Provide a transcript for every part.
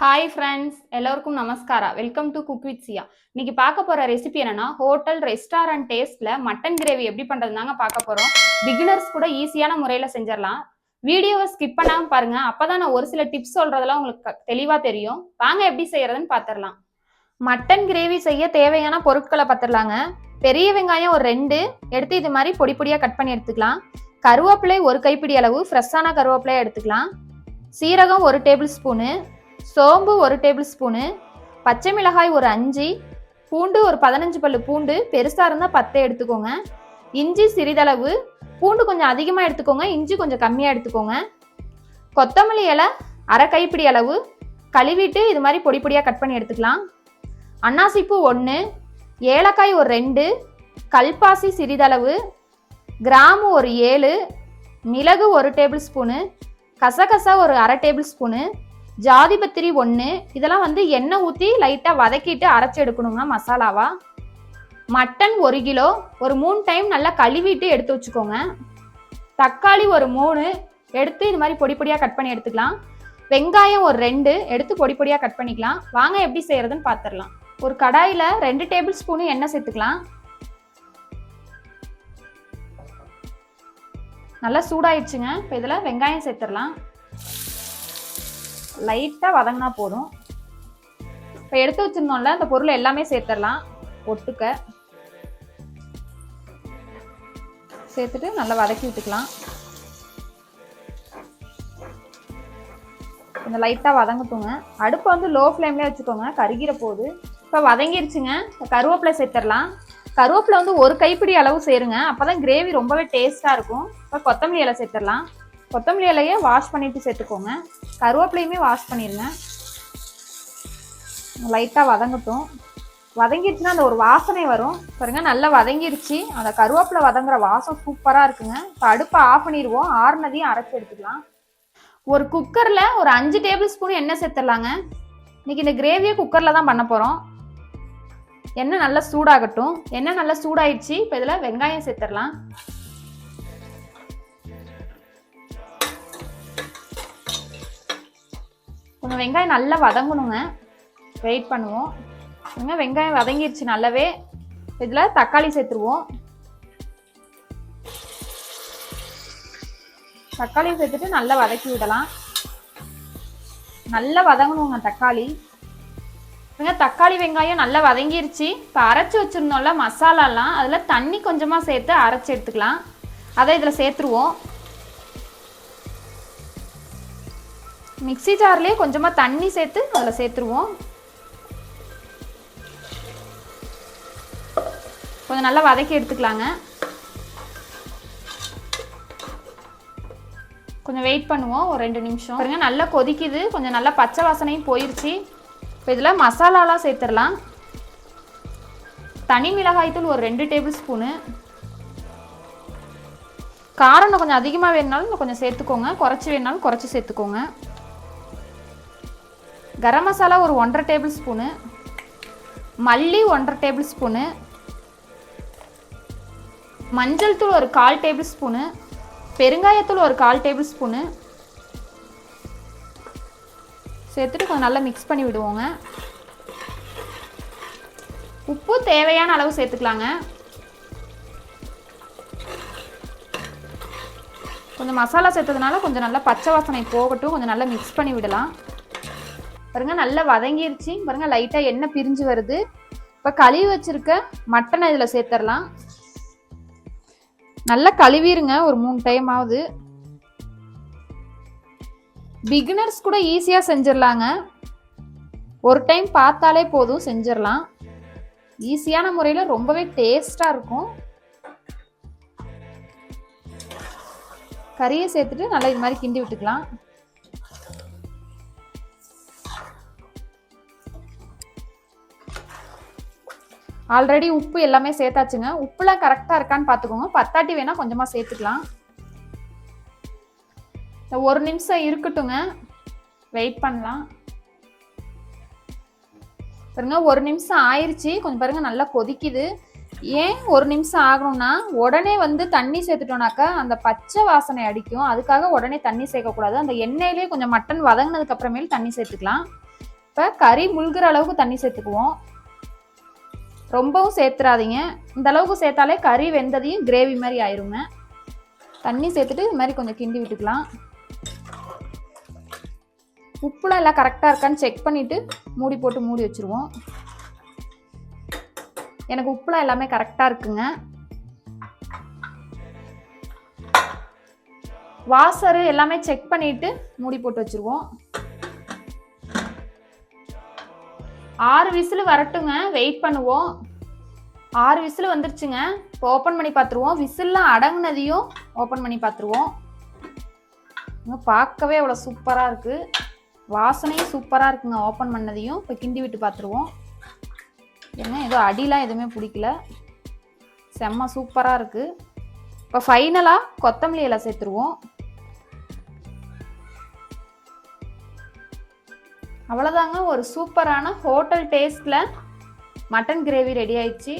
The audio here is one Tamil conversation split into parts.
ஹாய் ஃப்ரெண்ட்ஸ் எல்லோருக்கும் நமஸ்காரா welcome to cook with Siya இன்னைக்கு பார்க்க போற ரெசிபி என்னன்னா ஹோட்டல் ரெஸ்டாரண்ட் டேஸ்ட்ல மட்டன் கிரேவி எப்படி பண்றதுதாங்க பார்க்க போறோம். பிகினர்ஸ் கூட ஈஸியான முறையில செஞ்சிடலாம். வீடியோவை ஸ்கிப் பண்ணாம பாருங்க. அப்பதான் நான் ஒரு சில டிப்ஸ் சொல்றதெல்லாம் உங்களுக்கு க- தெளிவா தெரியும். வாங்க எப்படி செய்யறதுன்னு பார்த்துடலாம் மட்டன் கிரேவி செய்ய தேவையான பொருட்களை பார்த்துடலாங்க பெரிய வெங்காயம் ஒரு ரெண்டு எடுத்து இது மாதிரி பொடி பொடியாக கட் பண்ணி எடுத்துக்கலாம். கருவேப்பிலை ஒரு கைப்பிடி அளவு ஃப்ரெஷ்ஷான கருவேப்பிலையை எடுத்துக்கலாம். சீரகம் ஒரு டேபிள் ஸ்பூனு சோம்பு ஒரு டேபிள் ஸ்பூனு பச்சை மிளகாய் ஒரு அஞ்சு பூண்டு ஒரு பதினஞ்சு பல்லு பூண்டு பெருசாக இருந்தால் பத்தே எடுத்துக்கோங்க. இஞ்சி சிறிதளவு பூண்டு கொஞ்சம் அதிகமாக எடுத்துக்கோங்க இஞ்சி கொஞ்சம் கம்மியாக எடுத்துக்கோங்க. கொத்தமல்லி இலை அரை கைப்பிடி அளவு கழுவிட்டு இது மாதிரி பொடி பொடியாக கட் பண்ணி எடுத்துக்கலாம். அன்னாசிப்பூ ஒன்று ஏலக்காய் ஒரு ரெண்டு கல்பாசி சிறிதளவு கிராம்பு ஒரு ஏழு மிளகு ஒரு டேபிள் ஸ்பூனு கசகசா ஒரு அரை டேபிள் ஸ்பூனு ஜாதிபத்திரி ஒன்று இதெல்லாம் வந்து எண்ணெய் ஊற்றி லைட்டாக வதக்கிட்டு அரைச்சி எடுக்கணுங்க மசாலாவா? மட்டன் ஒரு கிலோ. ஒரு மூணு டைம் நல்லா கழுவிட்டு எடுத்து வச்சுக்கோங்க. தக்காளி ஒரு மூணு. எடுத்து இது மாதிரி பொடி பொடியாக கட் பண்ணி எடுத்துக்கலாம். வெங்காயம் ஒரு ரெண்டு. எடுத்து பொடி பொடியாக கட் பண்ணிக்கலாம். வாங்க எப்படி செய்கிறதுன்னு பார்த்துடலாம் ஒரு கடாயில் ரெண்டு டேபிள் ஸ்பூனு எண்ணெய் சேர்த்துக்கலாம். நல்லா சூடாயிடுச்சுங்க. இப்போ இதில் வெங்காயம் சேர்த்துடலாம். லைட்டாக வதங்கினா போதும். இப்போ எடுத்து வச்சிருந்தோம்ல அந்த பொருள் எல்லாமே சேர்த்துடலாம். ஒட்டுக்க. சேர்த்துட்டு நல்லா வதக்கி விட்டுக்கலாம். கொஞ்சம் லைட்டாக வதங்கட்டுங்க. அடுப்பை வந்து லோ ஃப்ளேம்லேயே வச்சுக்கோங்க கருகிற போது. இப்போ வதங்கிருச்சுங்க இப்போ கருவேப்பிலை சேர்த்துடலாம். கருவேப்பிலை வந்து ஒரு கைப்பிடி அளவு சேருங்க. அப்போ தான் கிரேவி ரொம்பவே டேஸ்ட்டாக இருக்கும். இப்போ கொத்தமல்லி இலை சேர்த்துடலாம். கொத்தமல்லி இலையை வாஷ் பண்ணிவிட்டு சேர்த்துக்கோங்க. கருவேப்பிலையுமே வாஷ் பண்ணிடுங்க லைட்டாக வதங்கட்டும். வதங்கிடுச்சுன்னா அந்த ஒரு வாசனை வரும். பாருங்கள் நல்லா வதங்கிருச்சு. அந்த கருவேப்பிலை வதங்குற வாசம் சூப்பராக இருக்குங்க. இப்போ அடுப்பை ஆஃப் பண்ணிடுவோம் ஆறுனதையும் அரைச்சி எடுத்துக்கலாம். ஒரு குக்கரில் ஒரு அஞ்சு டேபிள் ஸ்பூன் எண்ணெய் சேர்த்துடலாங்க. இன்னைக்கு இந்த கிரேவியை குக்கரில் தான் பண்ண போகிறோம் எண்ணெய் நல்லா சூடாகட்டும். எண்ணெய் நல்லா சூடாயிடுச்சு. இப்போ இதில் வெங்காயம் சேர்த்துடலாம். கொஞ்சம் வெங்காயம் நல்லா வதங்கணுங்க. வெயிட் பண்ணுவோம். பாருங்க வெங்காயம் வதங்கிருச்சு நல்லாவே. இதில் தக்காளி சேர்த்துருவோம். தக்காளி சேர்த்துட்டு நல்லா வதக்கி விடலாம். நல்லா வதங்கணுங்க தக்காளி. பாருங்க தக்காளி வெங்காயம் நல்லா வதங்கிருச்சு. இப்போ அரைச்சி வச்சிருந்தோம்ல மசாலாலாம். அதில் தண்ணி கொஞ்சமாக சேர்த்து அரைச்சி எடுத்துக்கலாம். அதை இதில் சேர்த்துருவோம். மிக்ஸி ஜார்லேயே கொஞ்சமாக தண்ணி சேர்த்து அதில் சேர்த்துருவோம். கொஞ்சம் நல்லா வதக்கி எடுத்துக்கலாங்க. கொஞ்சம் வெயிட் பண்ணுவோம் ஒரு ரெண்டு நிமிஷம். பாருங்க நல்லா கொதிக்குது. கொஞ்சம் நல்லா பச்சை வாசனையும் போயிடுச்சு இப்போ இதில் மசாலாலாம் சேர்த்துடலாம். தனி மிளகாய்த்தூள் ஒரு ரெண்டு டேபிள் ஸ்பூனு. காரம் இன்னும் கொஞ்சம் அதிகமாக வேணுனாலும் இன்னும் கொஞ்சம் சேர்த்துக்கோங்க. குறைச்சி வேணுனாலும் குறைச்சி சேர்த்துக்கோங்க. கரம் மசாலா ஒரு ஒன்றரை டேபிள் ஸ்பூனு. மல்லி ஒன்றரை டேபிள் ஸ்பூனு. மஞ்சள் தூள் ஒரு கால் டேபிள் ஸ்பூனு. பெருங்காயத்தூள் ஒரு கால் டேபிள் ஸ்பூனு. சேர்த்துட்டு கொஞ்சம் நல்லா மிக்ஸ் பண்ணி விடுவோங்க. உப்பு தேவையான அளவு சேர்த்துக்கலாங்க. கொஞ்சம் மசாலா சேர்த்ததுனால கொஞ்சம் நல்லா பச்சை வாசனை போகட்டும். கொஞ்சம் நல்லா மிக்ஸ் பண்ணி விடலாம். பாருங்க நல்லா வதங்கிருச்சு. பாருங்க லைட்டாக எண்ணெய் பிரிஞ்சு வருது. இப்போ கழுவி வச்சிருக்க மட்டனை இதில் சேர்த்துடலாம் நல்லா கழுவிருங்க ஒரு மூணு டைம் ஆகுது பிகினர்ஸ் கூட ஈஸியாக செஞ்சிடலாங்க ஒரு டைம் பார்த்தாலே போதும் செஞ்சிடலாம் ஈஸியான முறையில் ரொம்பவே டேஸ்டாக இருக்கும். கறியை சேர்த்துட்டு நல்லா இது மாதிரி கிண்டி விட்டுக்கலாம். ஆல்ரெடி உப்பு எல்லாமே சேர்த்தாச்சுங்க. உப்புலாம் கரெக்டாக இருக்கான்னு பார்த்துக்கோங்க பத்தாட்டி வேணால் கொஞ்சமாக சேர்த்துக்கலாம். ஒரு நிமிஷம் இருக்கட்டுங்க. வெயிட் பண்ணலாம். பாருங்க ஒரு நிமிஷம் ஆயிடுச்சு கொஞ்சம் பாருங்க நல்லா கொதிக்குது. ஏன் ஒரு நிமிஷம் ஆகணும்னா உடனே வந்து தண்ணி சேர்த்துட்டோம்னாக்கா அந்த பச்சை வாசனை அடிக்கும். அதுக்காக உடனே தண்ணி சேர்க்கக்கூடாது. அந்த எண்ணெயிலே கொஞ்சம் மட்டன் வதங்கினதுக்கு அப்புறமேல் தண்ணி சேர்த்துக்கலாம். இப்போ கறி முழுகிற அளவுக்கு தண்ணி சேர்த்துக்குவோம். ரொம்பவும் சேர்த்துறாதீங்க. இந்த அளவுக்கு சேர்த்தாலே கறி வெந்ததையும் கிரேவி மாதிரி ஆயிருங்க. தண்ணி சேர்த்துட்டு இது மாதிரி கொஞ்சம் கிண்டி விட்டுக்கலாம். உப்புலாம் எல்லாம் கரெக்டாக இருக்கான்னு செக் பண்ணிவிட்டு மூடி போட்டு மூடி வச்சுருவோம். எனக்கு உப்புலாம் எல்லாமே கரெக்டாக இருக்குங்க. வாசரு எல்லாமே செக் பண்ணிவிட்டு மூடி போட்டு வச்சிருவோம். ஆறு விசில் வரட்டுங்க. வெயிட் பண்ணுவோம். ஆறு விசில் வந்துருச்சுங்க. இப்போ ஓப்பன் பண்ணி பார்த்துருவோம் விசில்லாம் அடங்குனதையும் ஓப்பன் பண்ணி பார்த்துருவோம் இன்னும் பார்க்கவே அவ்வளோ சூப்பராக இருக்குது வாசனையும் சூப்பராக இருக்குங்க. ஓப்பன் பண்ணதையும் இப்போ கிண்டி விட்டு பார்த்துருவோம் ஏன்னா ஏதோ அடிலாம் எதுவுமே பிடிக்கல. செம்ம சூப்பராக இருக்குது இப்போ ஃபைனலாக கொத்தமல்லி இலை சேர்த்துருவோம். அவ்வளோதாங்க ஒரு சூப்பரான ஹோட்டல் டேஸ்ட்டில் மட்டன் கிரேவி ரெடி ஆயிடுச்சு.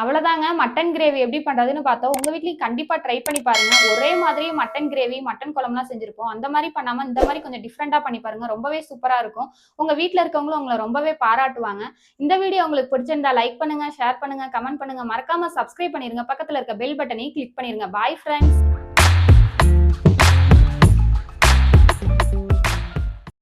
அவ்வளோதாங்க மட்டன் கிரேவி எப்படி பண்ணுறதுன்னு பார்த்தோம் உங்கள் வீட்லேயும் கண்டிப்பாக ட்ரை பண்ணி பாருங்க. ஒரே மாதிரி மட்டன் கிரேவி மட்டன் குழம்புலாம் செஞ்சுருப்போம். அந்த மாதிரி பண்ணாமல் இந்த மாதிரி கொஞ்சம் டிஃப்ரெண்ட்டாக பண்ணி பாருங்க. ரொம்பவே சூப்பராக இருக்கும். உங்கள் வீட்டில் இருக்கவங்களும் உங்களை ரொம்பவே பாராட்டுவாங்க. இந்த வீடியோ உங்களுக்கு பிடிச்சிருந்தா லைக் பண்ணுங்க ஷேர் பண்ணுங்க கமெண்ட் பண்ணுங்க. மறக்காம சப்ஸ்கிரைப் பண்ணிருங்க. பக்கத்தில் இருக்க பெல் பட்டனையும் கிளிக் பண்ணிருங்க. Bye friends